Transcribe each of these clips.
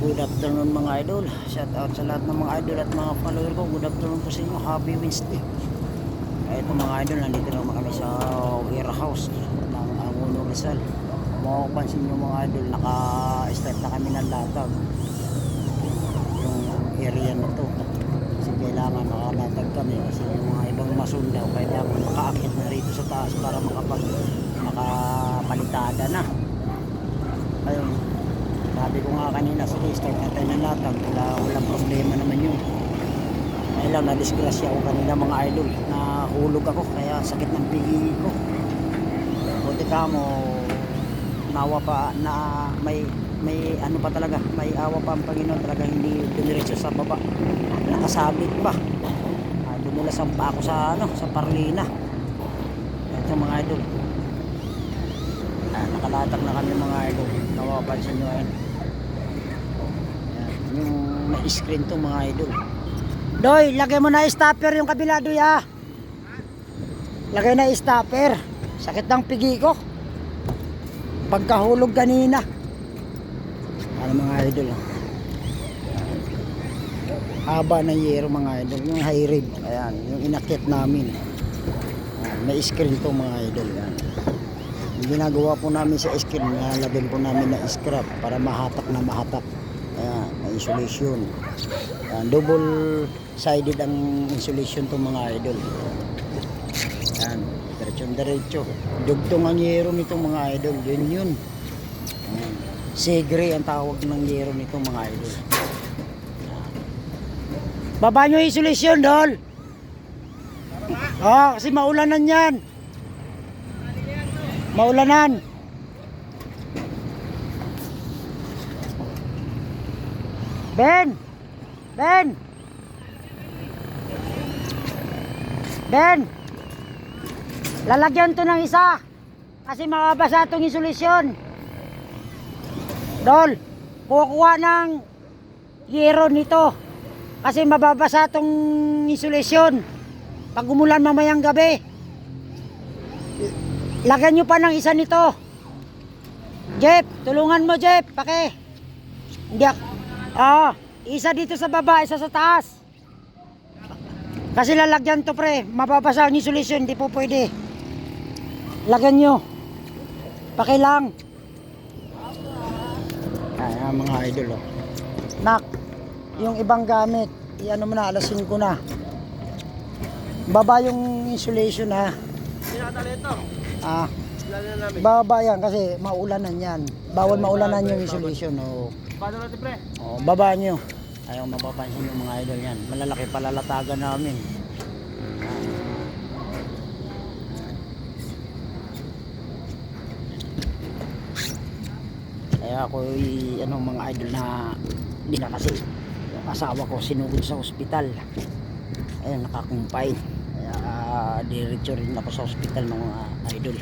Good afternoon mga idol. Shout out sa lahat ng mga idol at mga follower ko. Good afternoon po sa inyo. Happy Wednesday. Ito mga idol, nandito naman kami sa warehouse ng Angulo Rizal. Kung mapapansin nyo mga idol, naka-start na kami ng latag. Yung area na to. Kasi kailangan nakalatag kami kasi yung mga ibang masundaw kailangan makaakit na rito sa taas para makapag makapalitada na. Ayun, sabi ko nga kanina, sige, start natin ng latag. Wala, problema naman yun. Ngayon lang, na-disgrasya ako kanina mga idol. Nahulog ako, kaya sakit ng pigi ko. Buti ka mo, nawa pa, na may, may ano pa talaga, may awa pa ang Panginoon talaga hindi dumiretso sa baba. Nakasabit pa. Ah, dumulasan pa ako sa, ano, sa Parlina. Ito mga idol. Ah, nakalatag na kami mga idol. Nawapansin nyo yan. Yung na-screen to mga idol. Doy, lagay mo na stopper yung kabila doy ah. Lagay na stopper. Sakit ng pigi ko. Pagkahulog kanina. Ano mga idol ah. Haba ng yero mga idol. Yung high rib. Ayan, yung inakit namin. Ayan, may screen to mga idol. Yan. Yung ginagawa po namin sa screen, nalagyan po namin na scrap para mahatak na mahatak. Ayan, may insulation. Ayan, double sided ang insulation to mga idol. Ayan, diretsyon diretso. Dugtong ang yero nito mga idol. Yun yun. Ayan. Segre ang tawag ng yero nito mga idol. Baba nyo insulation, Dol. Ah, kasi maulanan yan. Maulanan. Ben! Ben! Ben! Lalagyan to ng isa. Kasi makabasa itong insulisyon. Dol, kukuha ng yero nito. Kasi mababasa itong insulisyon. Pag umulan mamayang gabi. Lagyan nyo pa ng isa nito. Jeff, tulungan mo Jeff, pake. Hindi ako. Ah, isa dito sa baba, isa sa taas. Kasi lalagyan to pre, mababasa ang insulation, hindi po pwede. Lagyan nyo. Pake lang. Ayan mga idol oh. Nak, yung ibang gamit, i-ano mo na, alasin ko na. Baba yung insulation ha. Tinatali ito. Ah, namin. Baba yan kasi maulanan yan. Bawal maulanan yung insulation. O, Paano natin pre? o baba nyo. Ayaw mapapansin yung mga idol yan. Malalaki palalatagan namin. Kaya ako ano mga idol na hindi na kasi yung asawa ko sinugod sa ospital. Ayun nakakumpay. Kaya uh, diretso rin ako sa ospital mga idol.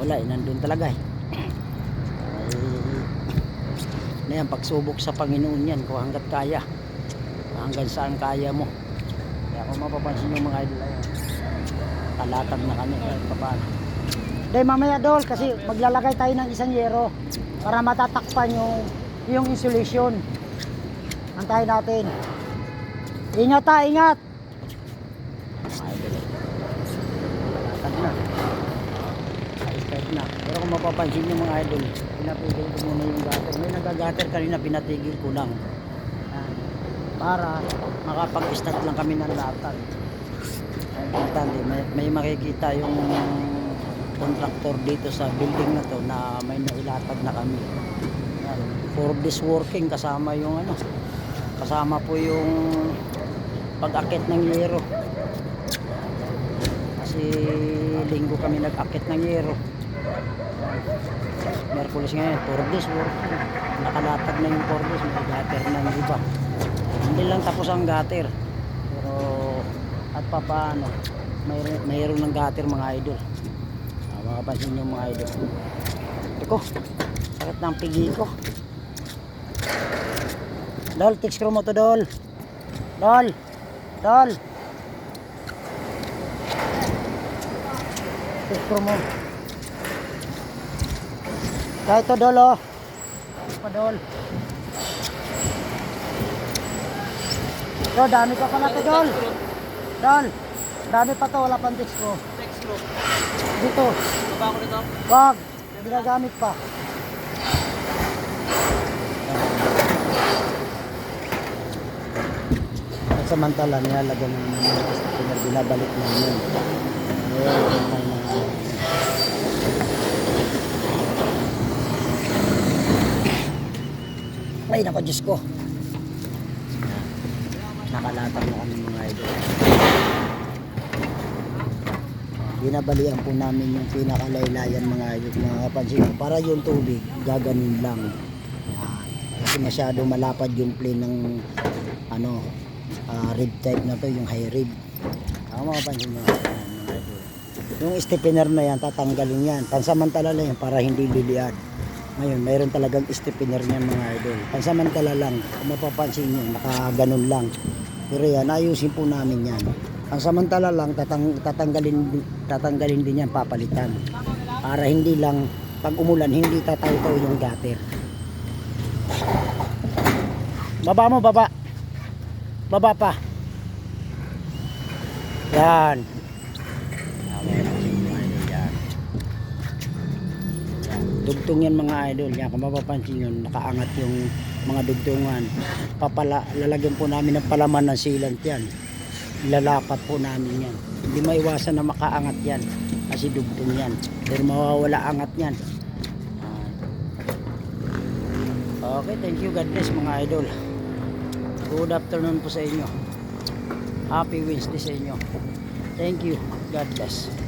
Wala eh, nandun talaga eh. Ay, na yan, pagsubok sa Panginoon yan kung hanggat kaya. Hanggang saan kaya mo. Kaya kung mapapansin yung mga idol ayun. Kalatag na kami kahit pa paano. Dahil mamaya dol kasi maglalagay tayo ng isang yero para matatakpan yung yung insulation. Antayin natin. Ingat ta, ingat. Mga idol eh. Kalatag na. Start na. Pero kung mapapansin yung mga idol, pinapigil ko muna yung gutter. May nagagater kanina, pinatigil ko lang. Yan. Para makapag-start lang kami ng. Ang importante, may, may makikita yung contractor dito sa building na to na may nailatag na kami. For this working, kasama yung ano, kasama po yung pag-akit ng yero. Kasi linggo kami nag-akit ng yero. Merkulis ngayon, working. Nakalatag na yung Forbes, may gutter na yung iba. Hindi lang tapos ang gutter. Pero at pa paano, may, mayroon ng gutter mga idol. Ah, makapansin yung mga idol. Ito sakit ng pigi ko. Dol, text ko mo to, Dol. Dol, Dol. Text ko mo. Kahit to, Dol, oh. Pa, Dol. Yo, dami pa pala to, Dol. Dol, dami pa to, wala pang disco. Text group. Dito, Baba ko nito. wag, ginagamit pa. Samantala, nilalagyan ng mga binabalik namin. Ayan, yung mga Ay, nako, Diyos ko. Nakalatag na kami mga idol. Binabalian po namin yung pinakalaylayan mga idol mga kapansin. Para yung tubig, gaganin lang. Kasi masyado malapad yung plane ng ano, ah, rib type na to, yung high rib. Ako mga pansin nyo. Yung stiffener na yan, tatanggalin yan. Pansamantala lang yan para hindi liliad. Ngayon, mayroon talagang stiffener niyan mga idol. Pansamantala lang, kung mapapansin nyo, nakaganon lang. Pero yan, ayusin po namin yan. Ang samantala lang, tatang, tatanggalin, tatanggalin din yan, papalitan. Para hindi lang, pag umulan, hindi tataw-taw yung gutter. Baba mo, baba. Baba pa. Yan. Dugtong yan mga idol. Yan, kung mapapansin yun, nakaangat yung mga dugtungan. Papala, lalagyan po namin ng palaman ng sealant yan. Ilalapat po namin yan. Hindi maiwasan na makaangat yan. Kasi dugtong yan. Pero mawawala angat yan. Okay, thank you. God bless mga idol. Good afternoon po sa inyo. Happy Wednesday sa inyo. Thank you. God bless.